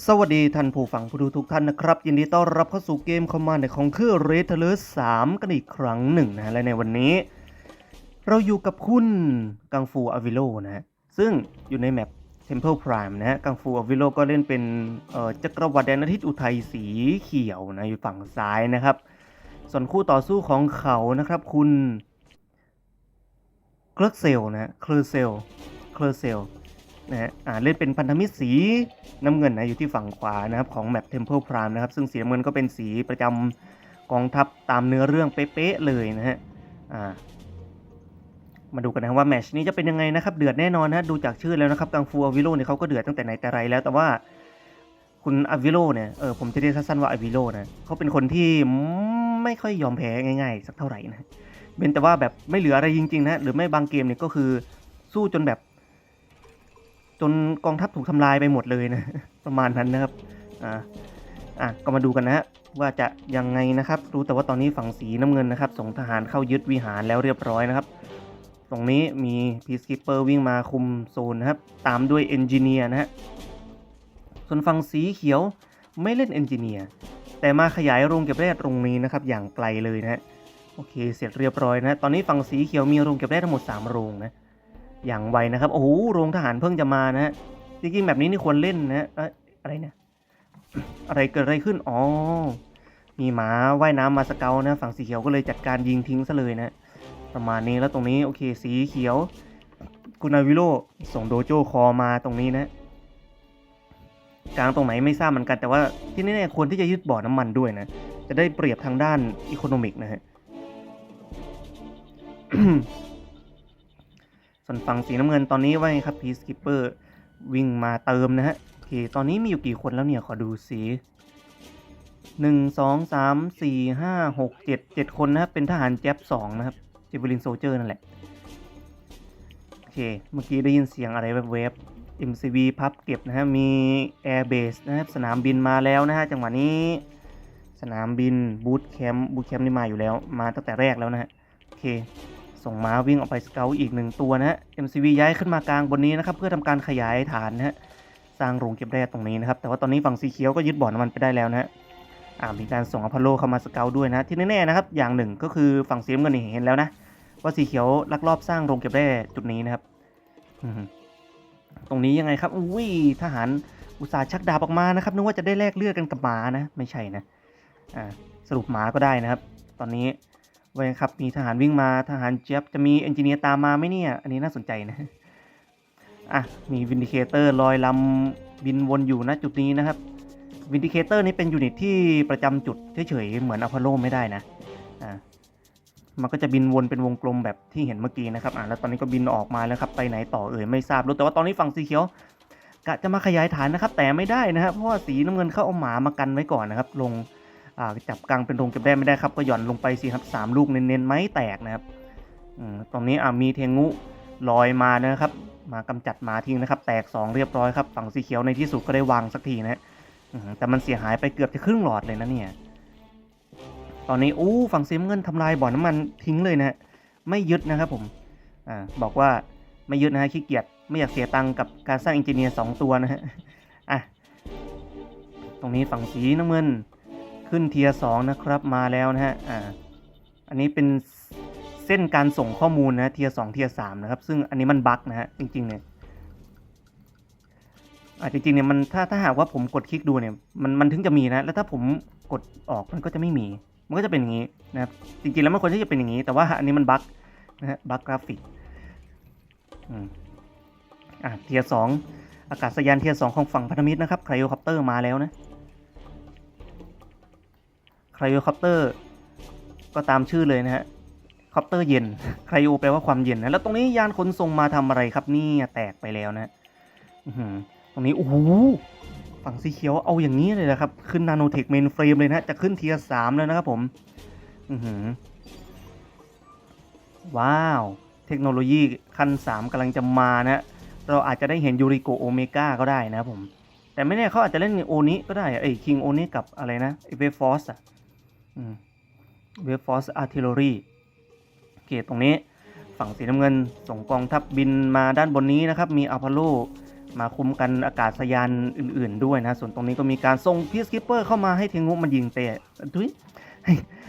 สวัสดีท่านผู้ฟังผู้ดูทุกท่านนะครับ ยินดีต้อนรับเข้าสู่เกมคอมมานด์ของเครื่องเรทเลอร์สามกันอีกครั้งหนึ่งนะฮะและในวันนี้ เราอยู่กับคุณกังฟูอวิโลนะฮะซึ่งอยู่ในแมป Temple Prime นะฮะกังฟูอวิโลก็เล่นเป็นเอ่อจักรวรรดิแดนอาทิตย์อุทัยสีเขียวนะอยู่ฝั่งซ้ายนะครับ ส่วนคู่ต่อสู้ของเขานะครับ คุณเคลร์เซลนะเคลร์เซลเคลร์เซล นะฮะเล่นเป็นพันธมิตรสีน้ำเงินนะอยู่ที่ฝั่งขวานะครับของแมป Temple Prime นะครับ ซึ่งสีน้ำเงินก็เป็นสีประจำกองทัพตามเนื้อเรื่องเป๊ะๆเลยนะฮะมาดูกันนะว่าแมชนี้จะเป็นยังไงนะครับ เดือดแน่นอนนะดูจากชื่อแล้วนะครับกังฟูอวิโลเนี่ยเขาก็เดือดตั้งแต่ไหนแต่ไรแล้ว แต่ว่าคุณอวิโลเนี่ยเออผมจะเรียกสั้นๆว่าอวิโลนะเขาเป็นคนที่ไม่ค่อยยอมแพ้ง่ายๆ สักเท่าไหร่นะเป็นแต่ว่าแบบไม่เหลืออะไรจริงๆนะหรือไม่บางเกมเนี่ยก็คือสู้จนแบบ จนกองทัพถูกทำลายไปหมดเลยนะ ประมาณนั้นนะครับอ่าอะก็มาดูกันนะฮะว่าจะยังไงนะครับ รู้แต่ว่าตอนนี้ฝั่งสีน้ำเงินนะครับ ส่งทหารเข้ายึดวิหารแล้วเรียบร้อยนะครับ ตรงนี้มีพีซคิปเปอร์วิ่งมาคุมโซนนะครับ ตามด้วยเอนจิเนียร์นะฮะส่วนฝั่งสีเขียวไม่เล่นเอนจิเนียร์แต่มาขยายโรงเก็บแร่ตรงนี้นะครับ อย่างไกลเลยนะฮะโอเค เสร็จเรียบร้อยนะ ตอนนี้ฝั่งสีเขียวมีโรงเก็บแร่ทั้งหมด 3 โรงนะ อย่างไวนะครับ โอ้โหโรงทหารเพิ่งจะมานะฮะจริงๆแบบนี้นี่ควรเล่นนะเอ้ยอะไรเนี่ยอะไรเกิดอะไรขึ้นอ๋อมีหมาว่ายน้ำมาสเกลนะฝั่งสีเขียวก็เลยจัดการยิงทิ้งซะเลยนะประมาณนี้แล้วตรงนี้โอเคสีเขียวคุนาวิโลส่งโดโจคอมาตรงนี้นะ กลางตรงไหนไม่ทราบเหมือนกัน แต่ว่าที่แน่ๆควรที่จะยึดบ่อน้ำมันด้วยนะ จะได้เปรียบทางด้านอีโคโนมิกนะฮะ ส่วนฝั่งสีน้ำเงินตอนนี้ว่าไงครับพีสกิปเปอร์วิ่งมาเติมนะฮะโอเคตอนนี้มีอยู่กี่คนแล้วเนี่ยขอดูสีหนึ่งสองสามสี่ห้าหกเจ็ดเจ็ดคนนะครับเป็นทหารแจ๊บสองนะครับเจเวลินโซเจอร์นั่นแหละโอเคเมื่อกี้ได้ยินเสียงอะไรแวบๆ MCV พับเก็บนะฮะมี Airbase นะครับสนามบินมาแล้วนะฮะจังหวะนี้สนามบินบูตแคมป์บูตแคมป์นี่มาอยู่แล้ว มาตั้งแต่แรกแล้วนะฮะโอเค ส่งม้าวิ่งออกไปสเกลอีกหนึ่งตัวนะฮะ MCV ย้ายขึ้นมากลางบนนี้นะครับ เพื่อทำการขยายฐานนะฮะ สร้างโรงเก็บแร่ตรงนี้นะครับ แต่ว่าตอนนี้ฝั่งสีเขียวก็ยึดบ่อน้ำมันไปได้แล้วนะฮะอ่ามีการส่งอพอลโลเข้ามาสเกลด้วยนะ ที่แน่ๆนะครับ อย่างหนึ่งก็คือฝั่งสีน้ำเงินนี่เห็นแล้วนะ ว่าสีเขียวลักลอบสร้างโรงเก็บแร่จุดนี้นะครับตรงนี้ยังไงครับ อุ้ยทหารอุตสาห์ชักดาบออกมานะครับนึกว่าจะได้แลกเลือดกันกับหมานะ ไม่ใช่นะ อ่า สรุปหมาก็ได้นะครับ ตอนนี้ ไว้ครับ มีทหารวิ่งมาทหารเจี๊ยบจะมีเอนจิเนียร์ตามมาไหมเนี่ย อันนี้น่าสนใจนะ อะ มีวินดิเคเตอร์ลอยลำบินวนอยู่นะจุดนี้นะครับวินดิเคเตอร์นี่เป็นยูนิตที่ประจำจุดเฉยๆเหมือนอพอลโลไม่ได้นะ อ่า มันก็จะบินวนเป็นวงกลมแบบที่เห็นเมื่อกี้นะครับ อ่าแล้วตอนนี้ก็บินออกมาแล้วครับ ไปไหนต่อเอ่ยไม่ทราบรู้แต่ว่าตอนนี้ฝั่งสีเขียวกะจะมาขยายฐานนะครับ แต่ไม่ได้นะครับ เพราะว่าสีน้ำเงินเข้าเอาหมามากันไว้ก่อนนะครับ ลง จับกลางเป็นโรงเก็บได้ไม่ได้ครับ ก็หย่อนลงไปสิครับสามลูกเน้นๆไม้แตกนะครับอตรงนี้มีเทงุลอยมานะครับ มากำจัดหมาทิ้งนะครับ แตก 2 เรียบร้อยครับ ฝั่งสีเขียวในที่สุดก็ได้วางสักทีนะอืมแต่มันเสียหายไปเกือบจะครึ่งหลอดเลยนะเนี่ย ตอนนี้อู้ฝั่งสีเงินทำลายบ่อน้ำมันทิ้งเลยนะฮะไม่ยึดนะครับผมอบอกว่าไม่ยึดนะฮะขี้เกียจไม่อยากเสียตังค์กับการสร้างอินจิเนียร์สองตัวนะฮะอะตรงนี้ฝั่งสีน้ำเงิน ขึ้นเทียสองนะครับมาแล้วนะฮะอ่าอันนี้เป็นเส้นการส่งข้อมูลนะเทียสองเทียสามนะครับ ซึ่งอันนี้มันบั๊กนะฮะจริงๆเนี่ยอ่าจริงๆเนี่ยมันถ้าถ้าหากว่าผมกดคลิกดูเนี่ยมันมันถึงจะมีนะแล้วถ้าผมกดออกมันก็จะไม่มี มันก็จะเป็นอย่างนี้นะครับจริงๆแล้วมันควรที่จะเป็นอย่างนี้ แต่ว่าอันนี้มันบั๊กนะฮะบั๊กกราฟิกอืมอ่าเทียสองอากาศยานเทียสองของฝั่งพันธมิตรนะครับไครโอคอปเตอร์มาแล้วนะ ไครโอคอปเตอร์ก็ตามชื่อเลยนะฮะคอปเตอร์เย็นไครโอแปลว่าความเย็นนะ แล้วตรงนี้ยานขนส่งมาทำอะไรครับนี่แตกไปแล้วนะตรงนี้โอ้โหฝั่งสีเขียวเอาอย่างนี้เลยนะครับ ขึ้นนาโนเทคเมนเฟรมเลยนะ จะขึ้นเทียสามแล้วนะครับผมอือหือว้าว เทคโนโลยีขั้นสามกำลังจะมานะ เราอาจจะได้เห็นยูริโกโอเมก้าก็ได้นะครับผม แต่ไม่แน่เขาอาจจะเล่นโอนี้ก็ได้อะเอ้คิงโอนี้กับอะไรนะเวฟฟอสอะ เวฟฟอสอาร์ติลลอรี่โอเคตรงนี้ฝั่งสีน้ำเงินส่งกองทัพบินมาด้านบนนี้นะครับ มีอพอลโลมาคุ้มกันอากาศยานอื่น ๆ ด้วยนะ ส่วนตรงนี้ก็มีการส่งพีสกิปเปอร์เข้ามาให้เทงูมันยิงเตะดุย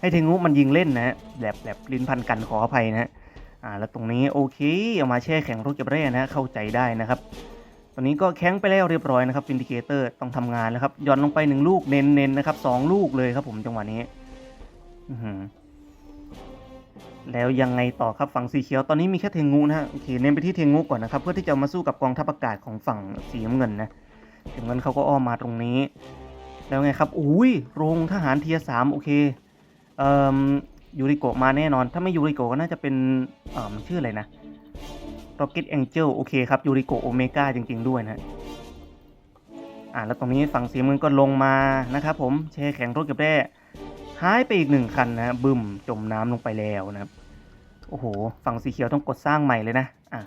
ให้เทงูมันยิงเล่นนะฮะแบบแบบลิ้นพันกันขออภัยนะฮะอ่าแล้วตรงนี้โอเคเอามาแช่แข็งรถเก็บแร่นะฮะเข้าใจได้นะครับตอนนี้ก็แข็งไปแล้วเรียบร้อยนะครับฟินดิเคเตอร์ต้องทำงานแล้วครับย้อนลงไปหนึ่งลูกเน้นๆนะครับสองลูกเลยครับผมจังหวะนี้ แล้วยังไงต่อครับฝั่งสีเขียวตอนนี้มีแค่เทงูนะฮะโอเคเน้นไปที่เทงูก่อนนะครับ เพื่อที่จะมาสู้กับกองทัพอากาศของฝั่งสีน้ำเงินนะสีน้ำเงินเขาก็อ้อมมาตรงนี้ แล้วไงครับอุ้ยโรงทหารเทียสามโอเคเอ่อยูริโกะมาแน่นอน ถ้าไม่ยูริโกะก็น่าจะเป็นเอ่อมันชื่ออะไรนะ Rocket Angel โอเคครับยูริโกะโอเมก้าจริง ๆ ด้วยนะอ่าแล้วตรงนี้ฝั่งสีเมือก็ลงมานะครับผมแช่แข็งรถเก็บแร่ หายไปอีกหนึ่งคันนะบึ้มจมน้ำลงไปแล้วนะครับ โอ้โห ฝั่งสีเขียวต้องกดสร้างใหม่เลยนะอะ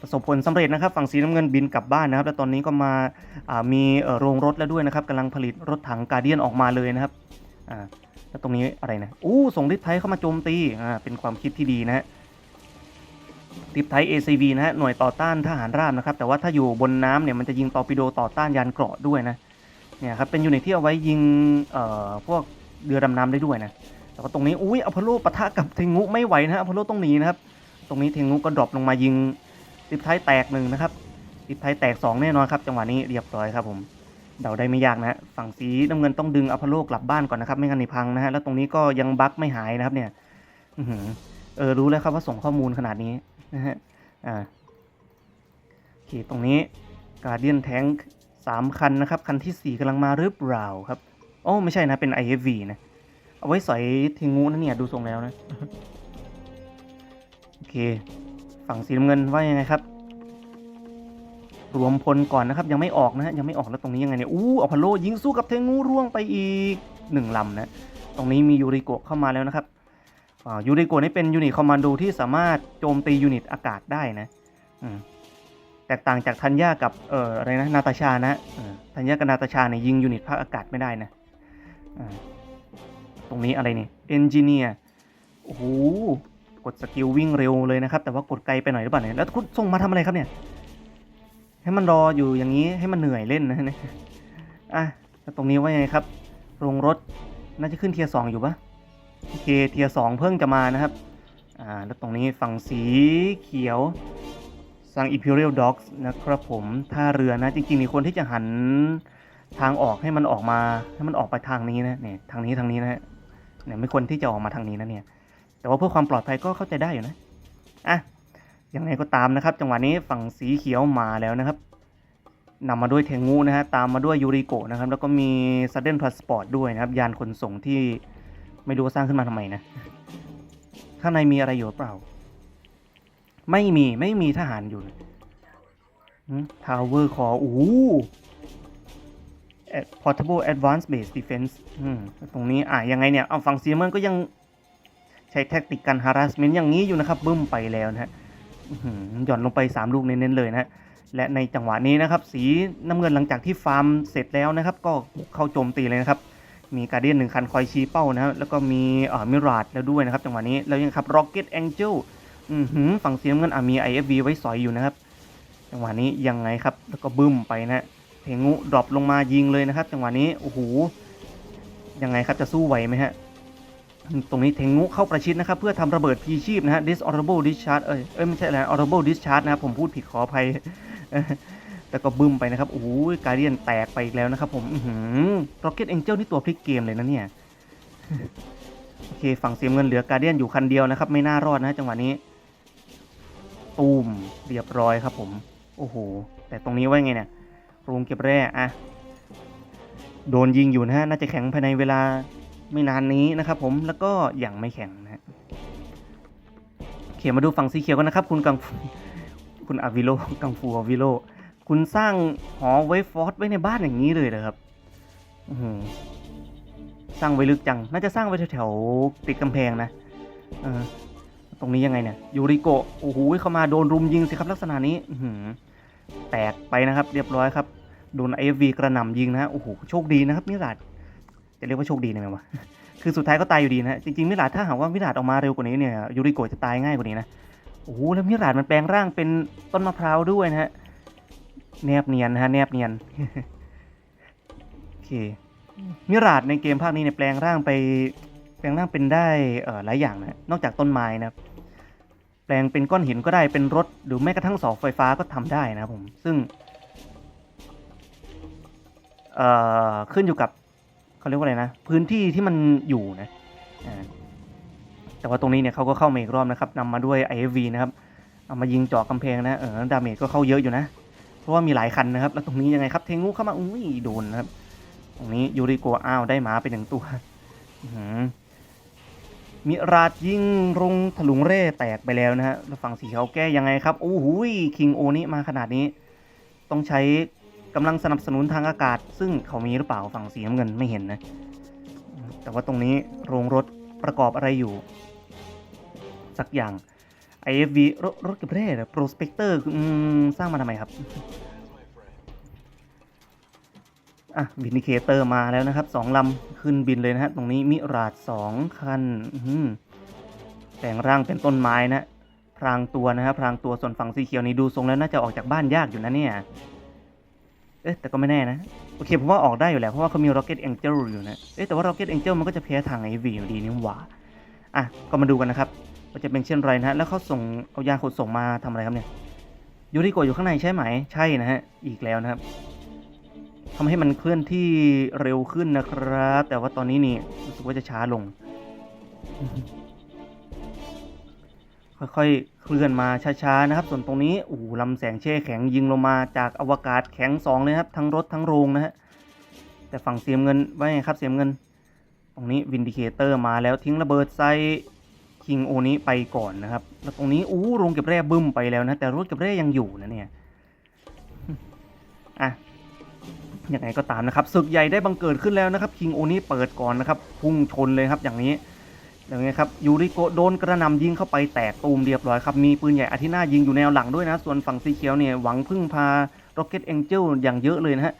ประสบผลสำเร็จนะครับ ฝั่งสีน้ำเงินบินกลับบ้านนะครับ แล้วตอนนี้ก็มาามีโรงรถแล้วด้วยนะครับกำลังผลิตรถถังการเดียนออกมาเลยนะครับอ่าแล้วตรงนี้อะไรนะอู้ส่งลิทไทยเข้ามาโจมตีอ่าเป็นความคิดที่ดีนะฮะลิฟไทย ACV นะฮะหน่วยต่อต้านทหารราบนะครับ แต่ว่าถ้าอยู่บนน้ำเนี่ยมันจะยิงตอร์ปิโดต่อต้านยานเกราะด้วยนะเนี่ยครับเป็นยูนิตที่เอาไว้ยิงเอ่อพวก เรือดำน้ำได้ด้วยนะแต่ว่าตรงนี้อุ้ยอพอลโลปะทะกับเทงุไม่ไหวนะอพอลโลต้องหนีนะครับ ตรงนี้เทงุก็ดรอปลงมายิงลิฟไทยแตกหนึ่งนะครับลิฟไทยแตกสองแน่นอนครับ จังหวะนี้เรียบร้อยครับผมเดาได้ไม่ยากนะฝั่งสีน้ำเงินต้องดึงอพอลโลกลับบ้านก่อนนะครับ ไม่งั้นนี่พังนะฮะแล้วตรงนี้ก็ยังบั๊กไม่หายนะครับเนี่ยอืเออรู้แล้วครับว่าส่งข้อมูลขนาดนี้นะฮะอ่าโอเคตรงนี้การเดียนแทงสามคันนะครับ คันที่สี่กำลังมาหรือเปล่าครับ อ้ไม่ใช่นะ เป็น IFV นะ เอาไว้สอยเทงูนะเนี่ย ดูทรงแล้วนะ โอเค ฝั่งสีน้ำเงินว่ายังไงครับ รวมพลก่อนนะครับ ยังไม่ออกนะฮะ ยังไม่ออกแล้วตรงนี้ยังไงเนี่ย อู้อพอลโลยิงสู้กับเทงูร่วงไปอีกหนึ่งลำนะ ตรงนี้มียูริโกะเข้ามาแล้วนะครับอ่ายูริโกะนี่เป็นยูนิตคอมมานโดที่สามารถโจมตียูนิตอากาศได้นะ อืมแตกต่างจากทัญญากับเอ่ออะไรนะนาตาชานะเออทัญญากับนาตาชาเนี่ยยิงยูนิตภาคอากาศไม่ได้นะอ่า ตรงนี้อะไรนี่เอนจิเนียโอ้โห กดสกิลวิ่งเร็วเลยนะครับ แต่ว่ากดไกลไปหน่อยหรือเปล่าเนี่ย แล้วคุณส่งมาทำอะไรครับเนี่ย ให้มันรออยู่อย่างนี้ให้มันเหนื่อยเล่นนะเนี่ยอะแล้วตรงนี้ว่ายังไงครับ โรงรถน่าจะขึ้นเทียร์สองอยู่ปะโอเคเทียสองเพิ่งจะมานะครับ อ่า แล้วตรงนี้ฝั่งสีเขียวสั่ง Imperial Dogs นะครับผมท่าเรือนะ จริงๆ มีคนที่จะหัน ทางออกให้มันออกมาให้มันออกไปทางนี้นะเนี่ยทางนี้ทางนี้นะเนี่ยไม่ควรที่จะออกมาทางนี้นะเนี่ย แต่ว่าเพื่อความปลอดภัยก็เข้าใจได้อยู่นะอะยังไงก็ตามนะครับ จังหวะนี้ฝั่งสีเขียวมาแล้วนะครับนำมาด้วยเทงูนะฮะตามมาด้วยยูริโกะนะครับ แล้วก็มี Sudden Transport ด้วยนะครับ ยานขนส่งที่ไม่รู้สร้างขึ้นมาทำไมนะข้างในมีอะไรอยู่เปล่า ไม่มีไม่มีทหารอยู่ทาวเวอร์คอโอ้ portable advanced base Defense ตรงนี้อะยังไงเนี่ย เอาฝั่งซีเมันก็ยังใช้แท็กติกการ harassment อย่างนี้อยู่นะครับบึ้มไปแล้วนะฮะหย่อนลงไป 3 ลูกเน้นๆเลยนะและในจังหวะนี้นะครับ สีน้ำเงินหลังจากที่ฟาร์มเสร็จแล้วนะครับ ก็เข้าโจมตีเลยนะครับ มีการเดียนหนึ่งคันคอยชี้เป้านะแล้วก็มีเอ่อมิราดแล้วด้วยนะครับ จังหวะนี้แล้วยังครับ Rocket Angel อือหือฝั่งสีน้ำเงินอะมี IFV ไว้สอยอยู่นะครับ จังหวะนี้ยังไงครับ แล้วก็บึ้มไปนะ เทงูดรอปลงมายิงเลยนะครับ จังหวะนี้โอ้โหยังไงครับจะสู้ไหวไหมฮะตรงนี้เทงูเข้าประชิดนะครับ เพื่อทำระเบิดพีชีพนะฮะ dishonorable discharge เอ้ยเอ้ยไม่ใช่อะไร honorable discharge นะครับผมพูดผิดขออภัยแล้วก็บึ้มไปนะครับโอ้โหการเดียนแตกไปอีกแล้วนะครับผมร็อกเก็ตเอ็นเจลนี่ตัวพลิกเกมเลยนะเนี่ย โอเค ฝั่งเสียมเงินเหลือการเดียนอยู่คันเดียวนะครับ ไม่น่ารอดนะจังหวะนี้ ตูมเรียบร้อยครับผม โอ้โหแต่ตรงนี้ว่าไงเนี่ย โรงเก็บแร่อะโดนยิงอยู่นะฮะน่าจะแข็งภายในเวลาไม่นานนี้นะครับผมแล้วก็ยังไม่แข็งนะฮะโอเคมาดูฝั่งสีเขียวกันนะครับ คุณกังคุณอาวิโลกังฟูอาวิโลคุณสร้างหอไว้ฟอสไว้ในบ้านอย่างนี้เลยเหรอครับสร้างไว้ลึกจัง น่าจะสร้างไว้แถวๆติดกำแพงนะตรงนี้ยังไงเนี่ยยูริโกโอ้โหเข้ามาโดนรุมยิงสิครับลักษณะนี้หือแตกไปนะครับ เรียบร้อยครับ โดน AFV กระหน่ำยิงนะฮะโอ้โหโชคดีนะครับมิราดจะเรียกว่าโชคดีได้ไหมวะคือสุดท้ายก็ตายอยู่ดีนะจริงๆมิราดถ้าหากว่ามิราดออกมาเร็วกว่านี้เนี่ยยูริโกะจะตายง่ายกว่านี้นะโอ้โหแล้วมิราดมันแปลงร่างเป็นต้นมะพร้าวด้วยนะฮะแนบเนียนนะฮะแนบเนียนโอเคมิราดในเกมภาคนี้เนี่ยแปลงร่างไป แปลงร่างเป็นได้เอ่อหลายอย่างนะนอกจากต้นไม้นะครับแปลงเป็นก้อนหินก็ได้เป็นรถ หรือแม้กระทั่งเสาไฟฟ้าก็ทำได้นะครับผม ซึ่ง ขึ้นอยู่กับเขาเรียกว่าอะไรนะ พื้นที่ที่มันอยู่นะแต่ว่าตรงนี้เนี่ยเขาก็เข้ามาอีกรอบนะครับนำมาด้วย IFV นะครับเอามายิงเจาะกำแพงนะเออดาเมจก็เข้าเยอะอยู่นะ เพราะว่ามีหลายคันนะครับ แล้วตรงนี้ยังไงครับเทงูเข้ามาอุ้ยโดนนะครับ ตรงนี้ยูริโกอ้าวได้หมาไปหนึ่งตัวมิราดยิงรงถลุงเร่แตกไปแล้วนะฮะแล้วฝั่งสีขาวแก้ยังไงครับโอ้โหคิงโอนี้มาขนาดนี้ ต้องใช้ กำลังสนับสนุนทางอากาศ ซึ่งเขามีหรือเปล่าฝั่งสีน้ำเงินไม่เห็นนะ แต่ว่าตรงนี้โรงรถประกอบอะไรอยู่ สักอย่าง IFV รถรถเก็บเร่เหรอ Prospector อืมสร้างมาทำไมครับอะวินิเคเตอร์มาแล้วนะครับสองลำขึ้นบินเลยนะฮะ ตรงนี้มิราดสองคันแต่งร่างเป็นต้นไม้นะพรางตัวนะครับพรางตัวส่วนฝั่งสีเขียวนี้ดูทรงแล้วน่าจะออกจากบ้านยากอยู่นะเนี่ย เอ๊ะแต่ก็ไม่แน่นะ โอเคผมว่าออกได้อยู่แล้วเพราะว่าเขามี Rocket Angel อยู่นะ เอ๊ะแต่ว่า Rocket Angel มันก็จะแพ้ทาง IV อยู่ดีนี่หว่า อะ ก็มาดูกันนะครับว่าจะเป็นเช่นไรนะแล้วเขาส่งเอายาขนส่งมาทำอะไรครับเนี่ยยูริโกะอยู่ข้างในใช่ไหมใช่นะฮะอีกแล้วนะครับทำให้มันเคลื่อนที่เร็วขึ้นนะครับ แต่ว่าตอนนี้นี่รู้สึกว่าจะช้าลง ค่อยๆ เคลื่อนมาช้าๆนะครับ ส่วนตรงนี้โอ้ลำแสงเช่แข็งยิงลงมาจากอวกาศแข็งสองเลยครับ ทั้งรถทั้งโรงนะฮะแต่ฝั่งเสียมเงินว่าไงครับเสียมเงิน ตรงนี้วินดิเคเตอร์มาแล้วทิ้งระเบิดใส่คิงโอนี้ไปก่อนนะครับ แล้วตรงนี้อู้โรงเก็บแร่บึ้มไปแล้วนะ แต่รถเก็บแร่ยังอยู่นะเนี่ยอะยังไงก็ตามนะครับศึกใหญ่ได้บังเกิดขึ้นแล้วนะครับคิงโอนี้เปิดก่อนนะครับพุ่งชนเลยครับอย่างนี้ อย่างนี้ครับยูริโกโดนกระนำยิงเข้าไปแตกตูมเรียบร้อยครับ มีปืนใหญ่อาทินายิงอยู่แนวหลังด้วยนะ ส่วนฝั่งสีเขียวเนี่ยหวังพึ่งพา Rocket Angel อย่างเยอะเลยนะฮะ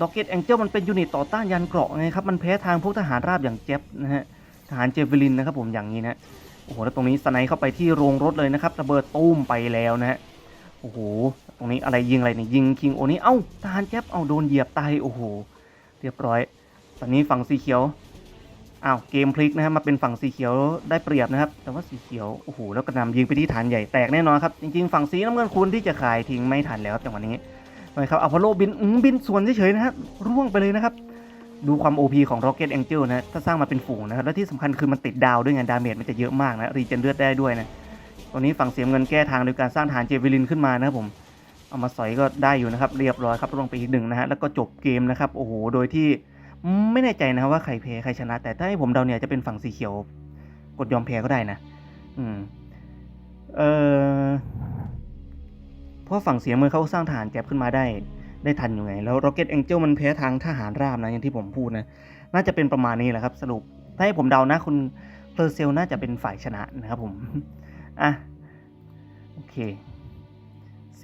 ด็อกเก็ตแองเจิลมันเป็นยูนิตต่อต้านยานเกราะไงครับ มันแพ้ทางพวกทหารราบอย่างเจ็บนะฮะ ทหารเจเวลินนะครับผมอย่างนี้นะโอ้โห แล้วตรงนี้สไนเข้าไปที่โรงรถเลยนะครับระเบิดตุ้มไปแล้วนะฮะ โอ้โห ตรงนี้อะไรยิงอะไรเนี่ยยิงคิงโอนี่เอ้าทหารเจ็บเอาโดนเหยียบตายโอ้โห เรียบร้อย ตอนนี้ฝั่งสีเขียว อ้าวเกมพลิกนะฮะมาเป็นฝั่งสีเขียวได้เปรียบนะครับ แต่ว่าสีเขียวโอ้โหแล้วกระหนำยิงไปที่ฐานใหญ่แตกแน่นอนครับจริงๆฝั่งสีน้ำเงินคุณที่จะขายทิ้งไม่ทันแล้วจังหวะนี้นะครับอพอลโลบินบินสวนเฉยๆนะฮะร่วงไปเลยนะครับ ดูความ OP ของ Rocket Angel นะถ้าสร้างมาเป็นฝูงนะครับและที่สำคัญคือมันติดดาวด้วยไงดาเมจมันจะเยอะมากนะรีเจนเลือดได้ด้วยนะตอนนี้ฝั่งเสียเงินแก้ทางโดยการสร้างฐานเจวิลินขึ้นมานะครับผมเอามาสอยก็ได้อยู่นะครับเรียบร้อยครับลงไปอีกหนึ่งนะฮะแล้วก็จบเกมนะครับโอ้โหโดยที่ ไม่แน่ใจนะครับว่าใครแพ้ใครชนะ แต่ถ้าให้ผมเดาเนี่ยจะเป็นฝั่งสีเขียว กดยอมแพ้ก็ได้นะ อืม เออเพราะฝั่งเสียเมืองเขาสร้างฐานแจ็บขึ้นมาได้ ได้ทันอยู่ไง แล้ว Rocket Angel มันแพ้ทางทหารราบนะอย่างที่ผมพูดนะ น่าจะเป็นประมาณนี้แหละครับ สรุป ถ้าให้ผมเดานะคุณเพอร์เซลน่าจะเป็นฝ่ายชนะนะครับผม อะ โอเค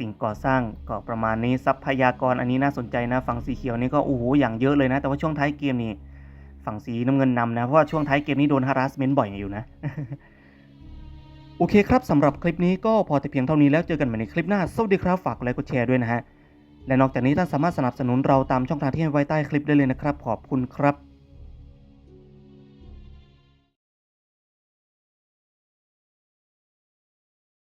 สิ่งก่อสร้างก็ประมาณนี้ทรัพยากรอันนี้น่าสนใจนะ ฝั่งสีเขียวนี่ก็โอ้โหอย่างเยอะเลยนะ แต่ว่าช่วงท้ายเกมนี่ฝั่งสีน้ำเงินนำนะ เพราะว่าช่วงท้ายเกมนี้โดน harassment บ่อยอยู่นะ โอเคครับสำหรับคลิปนี้ก็พอแต่เพียงเท่านี้แล้วเจอกันใหม่ในคลิปหน้า สวัสดีครับ ฝากกดไลค์กดแชร์ด้วยนะฮะ และนอกจากนี้ท่านสามารถสนับสนุนเราตามช่องทางที่ให้ไว้ใต้คลิปได้เลยนะครับ ขอบคุณครับ